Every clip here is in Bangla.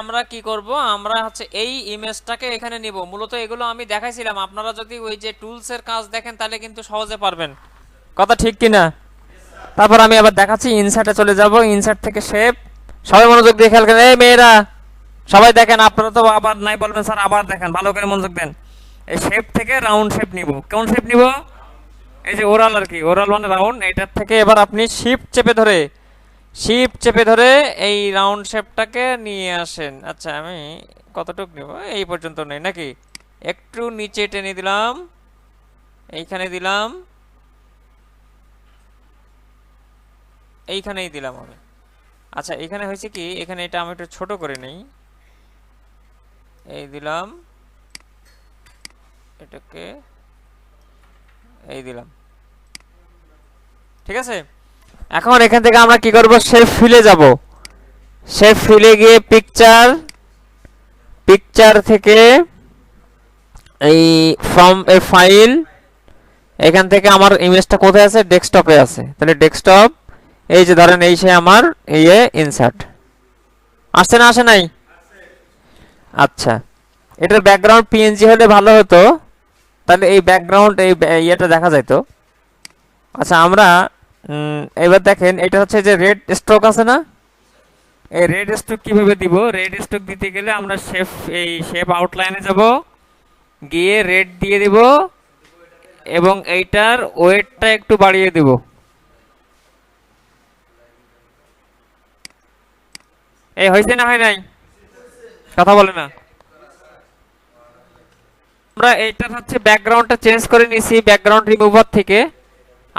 আমরা কি করব? আমরা হচ্ছে এই ইমেজটাকে এখানে নিব। মূলত এগুলো আমি দেখাইছিলাম। আপনারা যদি ওই যে টুলসের কাজ দেখেন, তাহলে কিন্তু সহজে পারবেন। কথা ঠিক কি না তারপর আমি আবার দেখাচ্ছি ইনসার্টে চলে যাব। ইনসার্ট থেকে শেপ সবাই মনোযোগ দিয়ে খেয়াল করেন। এই মেয়েরা, সবাই দেখেন, আপনারা তো আবার নাই বলবেন, স্যার, আবার দেখেন। ভালো করে মনোযোগ দেন। এই শেপ থেকে রাউন্ড শেপ নিব। কোন শেপ নিব? এই যে ওরাল আর কি ওরাল মানে রাউন্ড এটার থেকে এবার আপনি শিফট চেপে ধরে শিপ চেপে ধরে এই রাউন্ড শেপটাকে নিয়ে আসেন। আচ্ছা আমি কতটুকু নেব? এই পর্যন্ত নেই নাকি? একটু নিচে টেনে দিলাম। এইখানে দিলাম। এইখানেই দিলাম আমি। আচ্ছা এখানে হয়েছে কি? এখানে এটা আমি একটু ছোট করে নেই। এই দিলাম। এটাকে এই দিলাম। ঠিক আছে? এখন এখান থেকে আমরা কি করব? শেফ ফিলে যাব। শেফ ফিলে গিয়ে পিকচার পিকচার থেকে এই ফ্রম এ ফাইল এখান থেকে আমার ইমেজটা কোথায় আছে? ডেস্কটপে আছে। তাহলে ডেস্কটপ এই যে ধরেন এই সে আমার ইয়ে ইনসার্ট আসছে না, আসে নাই? আচ্ছা। এটার ব্যাকগ্রাউন্ড পিএনজি হলে ভালো হতো। তাহলে এই ব্যাকগ্রাউন্ড এই ইয়েটা দেখা যাইতো। আচ্ছা আমরা এবার দেখেন, এটা হচ্ছে যে রেড স্ট্রোক আছে না? এই রেড স্ট্রোক কীভাবে দিব? রেড স্ট্রোক দিতে গেলে আমরা শেপ এই শেপ আউটলাইনে যাব। গিয়ে রেড দিয়ে দিব এবং এইটার ওয়েটটা একটু বাড়িয়ে দিব। এই হয়েছে না হয় নাই? কথা বলে না। আমরা এইটার হচ্ছে ব্যাকগ্রাউন্ডটা চেঞ্জ করে নিছি ব্যাকগ্রাউন্ড রিমুভার থেকে।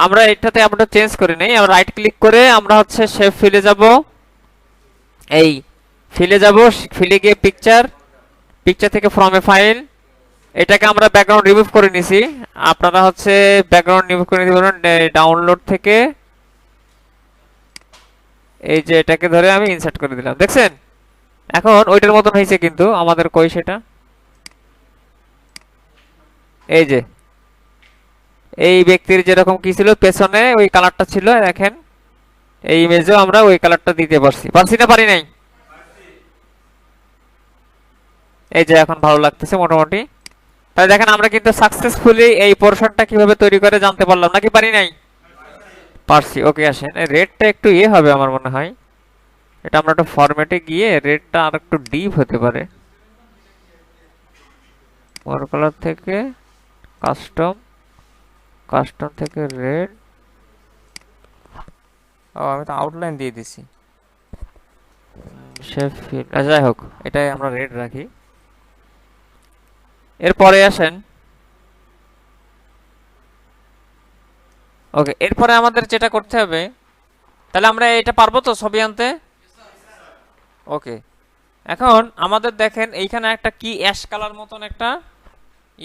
আমরা এটাতে আমরা চেঞ্জ করে নেই, আমরা রাইট ক্লিক করে আমরা হচ্ছে শেপ ফিলে যাব। এই ফিলে যাব ফিলে গিয়ে পিকচার পিকচার থেকে ফ্রম এ ফাইল এটাকে আমরা ব্যাকগ্রাউন্ড রিমুভ করে নিছি। আপনারা হচ্ছে ব্যাকগ্রাউন্ড রিমুভ করে নিতে ডাউনলোড থেকে। এই যে এটাকে ধরে আমি ইনসার্ট করে দিলাম, দেখছেন? এখন ওইটার মতন হয়েছে কিন্তু, আমাদের কই সেটা? এই যে এই ব্যক্তির যেরকম কি ছিল, পেছনে ওই কালারটা ছিল, দেখেন। এই ইমেজেও আমরা ওই কালারটা দিতে পারছি। পারছি না পারি নাই? এই যে এখন ভালো লাগতেছে মোটামুটি। তাহলে দেখেন, আমরা কিন্তু সাকসেসফুলি এই পোর্শনটা কীভাবে তৈরি করে জানতে পারলাম, নাকি পারি নাই? পারছি ওকে আসেন। রেডটা একটু ইয়ে হবে আমার মনে হয়। এটা আমরা একটু ফরম্যাটে গিয়ে রেডটা আর একটু ডিপ হতে পারে। ওয়ার কালার থেকে কাস্টম কাস্টম থেকে রেড ও, আমি তো আউটলাইন দিয়ে দিছি। আচ্ছা যাই হোক, এটাই আমরা রেড রাখি। এরপরে আসেন। ওকে এরপরে আমাদের যেটা করতে হবে, তাহলে আমরা এটা পারব তো ছবি আনতে? ওকে এখন আমাদের দেখেন, এইখানে একটা কি অ্যাশ কালার মতন একটা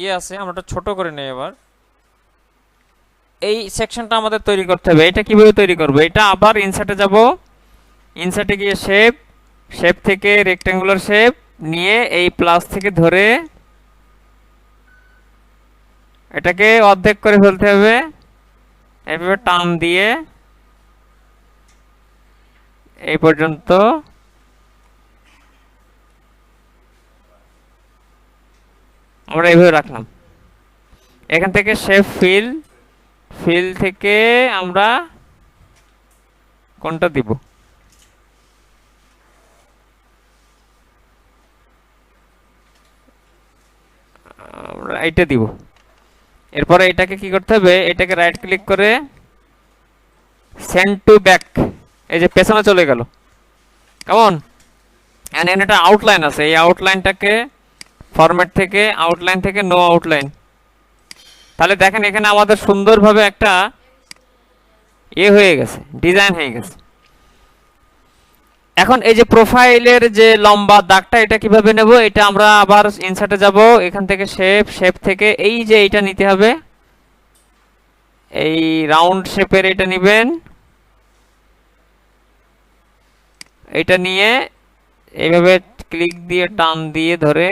ইয়ে আছে, আমরা ছোট করে নেই এবার। এই সেকশনটা আমাদের তৈরি করতে হবে। এটা কীভাবে তৈরি করব? এটা আবার ইনসার্টে যাব। ইনসার্টে গিয়ে শেপ শেপ থেকে রেক্টেঙ্গুলার শেপ নিয়ে এই প্লাস থেকে ধরে এটাকে অর্ধেক করে ফেলতে হবে। এভাবে টান দিয়ে এই পর্যন্ত আমরা এইভাবে রাখলাম। এখান থেকে শেপ ফিল ফিল থেকে আমরা কোনটা দিব? আমরা এইটা দিব। এরপরে এটাকে কি করতে হবে? এটাকে রাইট ক্লিক করে সেন্ড টু ব্যাক এই যে পেছনে চলে গেল। কেমন এখানে একটা আউটলাইন আছে। এই আউটলাইনটাকে ফরম্যাট থেকে আউটলাইন থেকে নো আউটলাইন তাহলে দেখেন এখানে আমাদের সুন্দরভাবে একটা ইয়ে হয়ে গেছে, ডিজাইন হয়ে গেছে। এখন এই যে প্রোফাইলের যে লম্বা দাগটা, এটা কীভাবে নেব? এটা আমরা আবার ইনসার্টে যাব। এখান থেকে শেপ শেপ থেকে এই যে এটা নিতে হবে। এই রাউন্ড শেপের এটা নেবেন। এটা নিয়ে এইভাবে ক্লিক দিয়ে, টান দিয়ে ধরে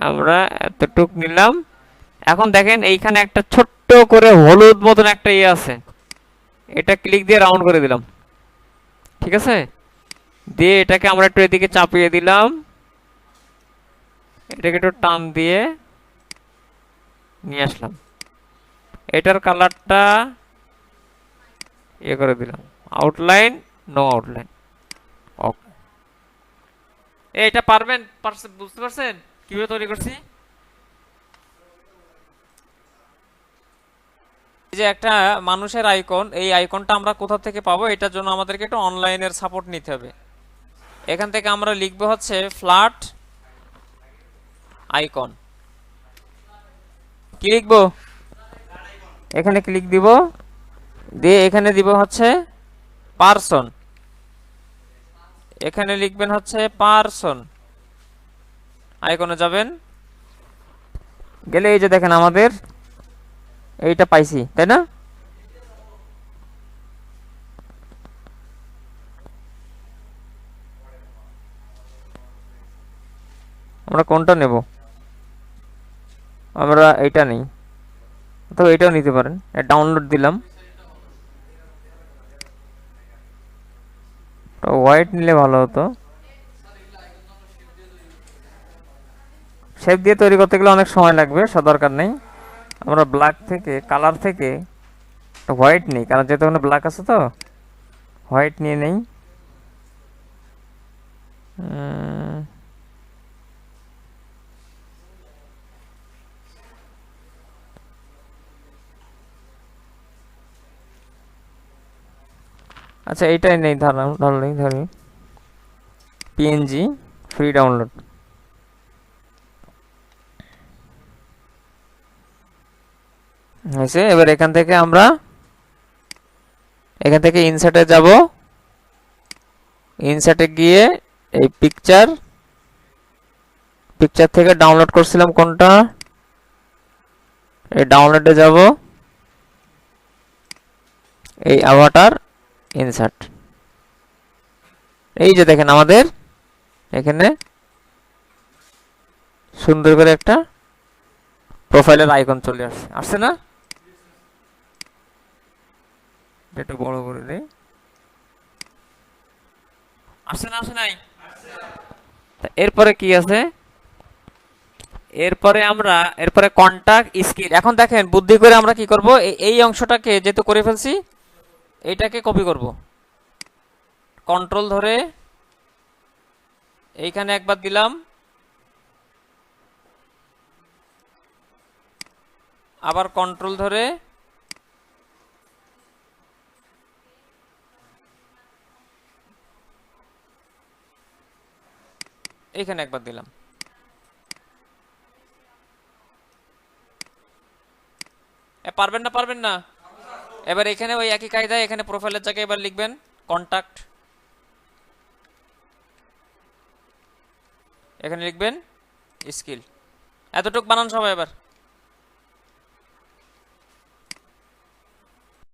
আমরা এতটুক নিলাম। এখন দেখেন এইখানে একটা ছোট্ট করে হলুদ মতন একটা ইয়ে আছে। এটা ক্লিক দিয়ে রাউন্ড করে দিলাম। ঠিক আছে? দিয়ে এটাকে আমরা একটু এদিকে চাপিয়ে দিলাম। এটাকে একটু টান দিয়ে নিয়ে আসলাম। এটার কালারটা ইয়ে করে দিলাম। আউটলাইন নো আউটলাইন ওকে এটা পারবেন? বুঝতে পারছেন? কীভাবে তৈরি করছি? এই যে একটা মানুষের আইকন, এই আইকনটা আমরা কোথা থেকে পাবো? এটার জন্য আমাদেরকে একটু অনলাইনের সাপোর্ট নিতে হবে। এখান থেকে আমরা লিখব হচ্ছে ফ্ল্যাট আইকন। কি লিখব? এখানে ক্লিক দিব। দিয়ে এখানে দিব হচ্ছে পারসন। এখানে লিখবেন হচ্ছে পারসন। আইকনে যাবেন? গেলে এই যে দেখেন আমাদের, এইটা পাইছি, তাই না? আমরা কোনটা নেব? আমরা এইটা নেই। তো এটাও নিতে পারেন। ডাউনলোড দিলাম। তো হোয়াইট নিলে ভালো হতো। শেপ দিয়ে তৈরি করতে গেলে অনেক সময় লাগবে সে দরকার নেই। আমরা ব্ল্যাক থেকে কালার থেকে হোয়াইট নেই, কারণ যেহেতু ওখানে ব্ল্যাক আছে তো হোয়াইট নিয়ে নেই। আচ্ছা এইটাই নেই, ধরলাম ধরলেই ধরি পিএনজি ফ্রি ডাউনলোড হয়েছে। এবার এখান থেকে আমরা, এখান থেকে ইনসার্টে যাব। ইনসার্টে গিয়ে এই পিকচার পিকচার থেকে ডাউনলোড করছিলাম কোনটা? এই ডাউনলোডে যাব। এই অ্যাভাটার ইনসার্ট এই যে দেখেন আমাদের, এখানে সুন্দর করে একটা প্রোফাইলের আইকন চলে আসছে। আসছে না? এটা বড় করে দেই আসছে না আসে নাই? এরপরে কি আছে? এরপরে আমরা, এরপরে কন্টাক্ট স্কিল এখন দেখেন, বুদ্ধি করে আমরা কি করব? এই অংশটাকে যেহেতু করে ফেলছি, এইটাকে কপি করব। কন্ট্রোল ধরে, এইখানে একবার দিলাম। আবার কন্ট্রোল ধরে এইখানে একবার দিলাম। পারবেন না পারবেন না? এবার এখানে ওই একই কায়দায় এখানে প্রোফাইলের জায়গায় এবার লিখবেন কন্ট্যাক্ট এখানে লিখবেন স্কিল এতটুক বানান সবাই এবার।